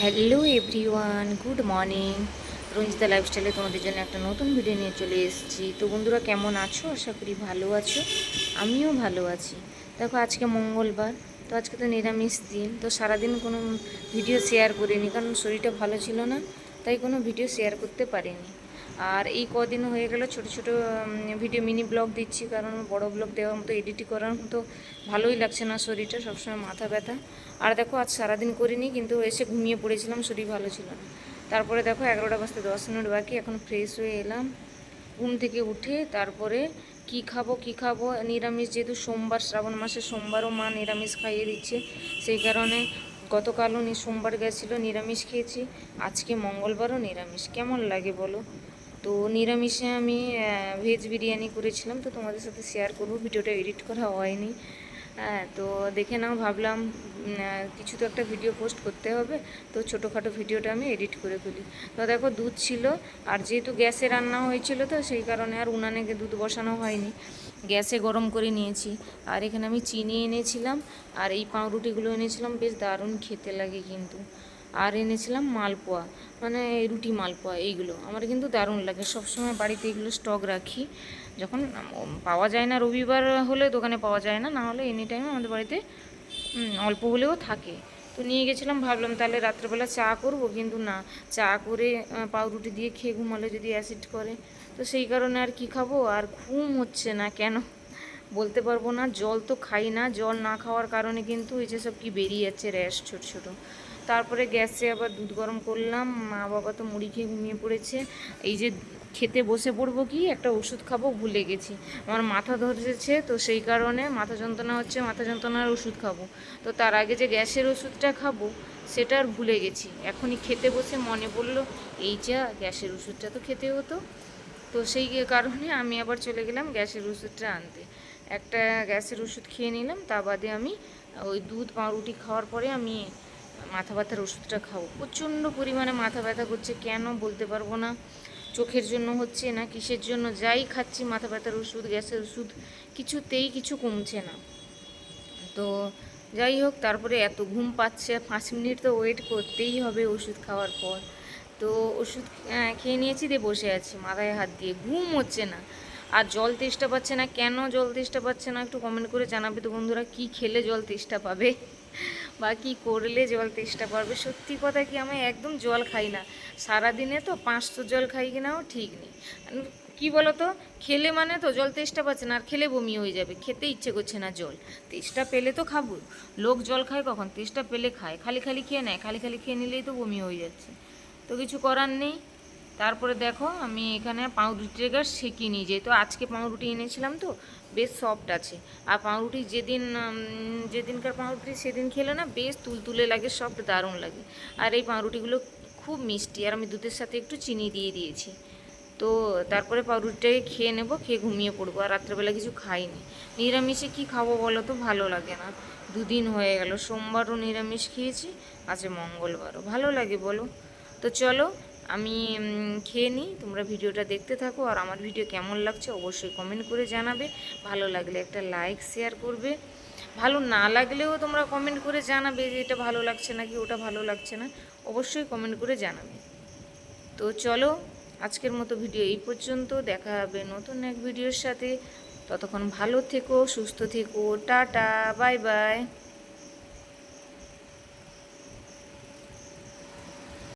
Hello everyone, good morning. Ranjita লাইফস্টাইলে তোমাদের জন্য একটা নতুন ভিডিও নিয়ে চলে এসেছি। তো বন্ধুরা, কেমন আছো? আশা করি ভালো আছো। আমিও ভালো আছি। দেখো, আজকে মঙ্গলবার, তো আজকে তো নিরামিষ দিন। তো সারাদিন কোনো ভিডিও শেয়ার করিনি, কারণ শরীরটা ভালো ছিল না, তাই কোনো ভিডিও শেয়ার করতে পারিনি। আর এই কদিন হয়ে গেল ছোট ছোট ভিডিও মিনি ব্লগ দিচ্ছি, কারণ বড় ব্লগ দেওয়ার মতো এডিট করার মতো ভালোই লাগছে না শরীরটা, সবসময় মাথা ব্যথা। আর দেখো, আজ সারাদিন করিনি, কিন্তু এসে ঘুমিয়ে পড়েছিলাম, শরীর ভালো ছিল না। তারপরে দেখো, এগারোটা বাজতে দশ মিনিট বাকি, এখন ফ্রেশ হয়ে এলাম। ঘুম থেকে উঠে তারপরে কি খাব কি খাব, নিরামিষ যেহেতু সোমবার, শ্রাবণ মাসে সোমবারও মা নিরামিষ খাইয়ে দিচ্ছে। সেই কারণে গতকালও নি সোমবার গেছিল, নিরামিষ খেয়েছি। আজকে মঙ্গলবারও নিরামিষ। কেমন লাগে বলো? তো নিরামিষে আমি ভেজ বিরিয়ানি করেছিলাম, তো তোমাদের সাথে শেয়ার করব। ভিডিওটা এডিট করা হয়নি। হ্যাঁ তো দেখে নাও, ভাবলাম কিছু তো একটা ভিডিও পোস্ট করতে হবে, তো ছোটোখাটো ভিডিওটা আমি এডিট করে ফেলি। তো দেখো, দুধ ছিল, আর যেহেতু গ্যাসে রান্না হয়েছিল তো, সেই কারণে আর উনানে দুধ বসানো হয়নি। গ্যাসে গরম করে নিয়েছি। আর এখানে আমি চিনি এনেছিলাম, আর এই পাউরুটিগুলো এনেছিলাম, বেশ দারুণ খেতে লাগে কিন্তু। আর এনেছিলাম মালপোয়া মানে রুটি মালপোয়া, এইগুলো। আমার কিন্তু দারুণ লাগে। সবসময় বাড়িতে এগুলো স্টক রাখি। যখন পাওয়া যায় না রবিবার হলে দোকানে পাওয়া যায় না না হলে এনি টাইম আমাদের বাড়িতে অল্প হলেও থাকে। তো নিয়ে গেছিলাম, ভাবলাম তাহলে রাত্রেবেলা চা করব, কিন্তু না। চা করে পাউরুটি দিয়ে খেয়ে ঘুমালে যদি অ্যাসিড করে। তো সেই কারণে আর কি খাব? আর ঘুম হচ্ছে না কেন? বলতে পারব না। জল তো খাই না। জল না খাওয়ার কারণে কিন্তু এই যে সব কি বেরিয়ে যাচ্ছে র্যাশ ছোট ছোট। তারপরে গ্যাসে আবার দুধ গরম করলাম। মা বাবা তো মুড়ি খেয়ে ঘুমিয়ে পড়েছে। এই যে খেতে বসে পড়ব কি? একটা ওষুধ খাব, ভুলে গেছি। আমার মাথা ধরেছে তো সেই কারণে মাথা যন্ত্রণা হচ্ছে, মাথা যন্ত্রণার ওষুধ খাব। তো তার আগে যে গ্যাসের ওষুধটা খাব, সেটা আর ভুলে গেছি। এখনই খেতে বসে মনে পড়ল, এই যা গ্যাসের ওষুধটা তো খেতে হতো। তো সেই কারণে আমি আবার চলে গেলাম গ্যাসের ওষুধটা আনতে। একটা গ্যাসের ওষুধ খেয়ে নিলাম, তা বাদে আমি ওই দুধ পাউরুটি খাওয়ার পরে আমি মাথা ব্যথার ওষুধটা খাও। প্রচণ্ড পরিমাণে মাথা ব্যথা করছে, কেন বলতে পারব না। চোখের জন্য হচ্ছে না, কিসের জন্য? যাই খাচ্ছি মাথা ব্যথার ওষুধ, গ্যাসের ওষুধ, কিছুতেই কিছু কমছে না। তো যাই হোক, তারপরে এত ঘুম পাচ্ছে, পাঁচ মিনিট তো ওয়েট করতেই হবে ওষুধ খাওয়ার পর। তো ওষুধ খেয়ে নিয়েছি দিয়ে বসে আছি, মাথায় হাত দিয়ে। ঘুম হচ্ছে না। আর জল তেষ্টা পাচ্ছে না, কেন জল তেষ্টা পাচ্ছে না? একটু কমেন্ট করে জানাবে তো বন্ধুরা, কি খেলে জল তেষ্টা পাবে? বা কী করলে জল তেষ্টা পারবে সত্যি কথা কি আমি একদম জল খাই না। সারাদিনে তো পাঁচশো জল খাই কিনাও ঠিক নেই। কি বলো তো খেলে মানে তো জল তেষ্টা পাচ্ছে না, আর খেলে বমি হয়ে যাবে। খেতে ইচ্ছে করছে না জল। তেষ্টা পেলে তো খাব। লোক জল খায় কখন? তেষ্টা পেলে খায়। খালি খালি খেয়ে নেয়, খালি খালি খেয়ে নিলেই তো বমি হয়ে যাচ্ছে। তো কিছু করার নেই। তারপরে দেখো আমি এখানে পাউরুটিটা সেঁকে নিই, যেহেতু আজকে পাউরুটি এনেছিলাম তো, বেশ সফট আছে। আর পাউরুটি যেদিন যেদিনকার পাউরুটি সেদিন খেলে না বেশ তুলতুলে লাগে সফট দারুণ লাগে। আর এই পাউরুটিগুলো খুব মিষ্টি, আর আমি দুধের সাথে একটু চিনি দিয়ে দিয়েছি। তো তারপরে পাউরুটিটাকে খেয়ে নেব, খেয়ে ঘুমিয়ে পড়ব, আর রাত্রেবেলা কিছু খাইনি। নিরামিষে কি খাব বলো তো, ভালো লাগে না। দুদিন হয়ে গেল, সোমবারও নিরামিষ খেয়েছি আজকে মঙ্গলবারও। ভালো লাগে বলো। তো চলো আমি খেয়ে নিই, তোমরা ভিডিওটা দেখতে থাকো, আর আমার ভিডিও কেমন লাগছে অবশ্যই কমেন্ট করে জানাবে। ভালো লাগলে একটা লাইক শেয়ার করবে। ভালো না লাগলেও তোমরা কমেন্ট করে জানাবে যে এটা ভালো লাগছে না কি ওটা ভালো লাগছে না। অবশ্যই কমেন্ট করে জানাবে। তো চলো, আজকের মতো ভিডিও এই পর্যন্ত। দেখা হবে নতুন এক ভিডিওর সাথে। ততক্ষণ ভালো থেকো, সুস্থ থেকো, টাটা বাই বাই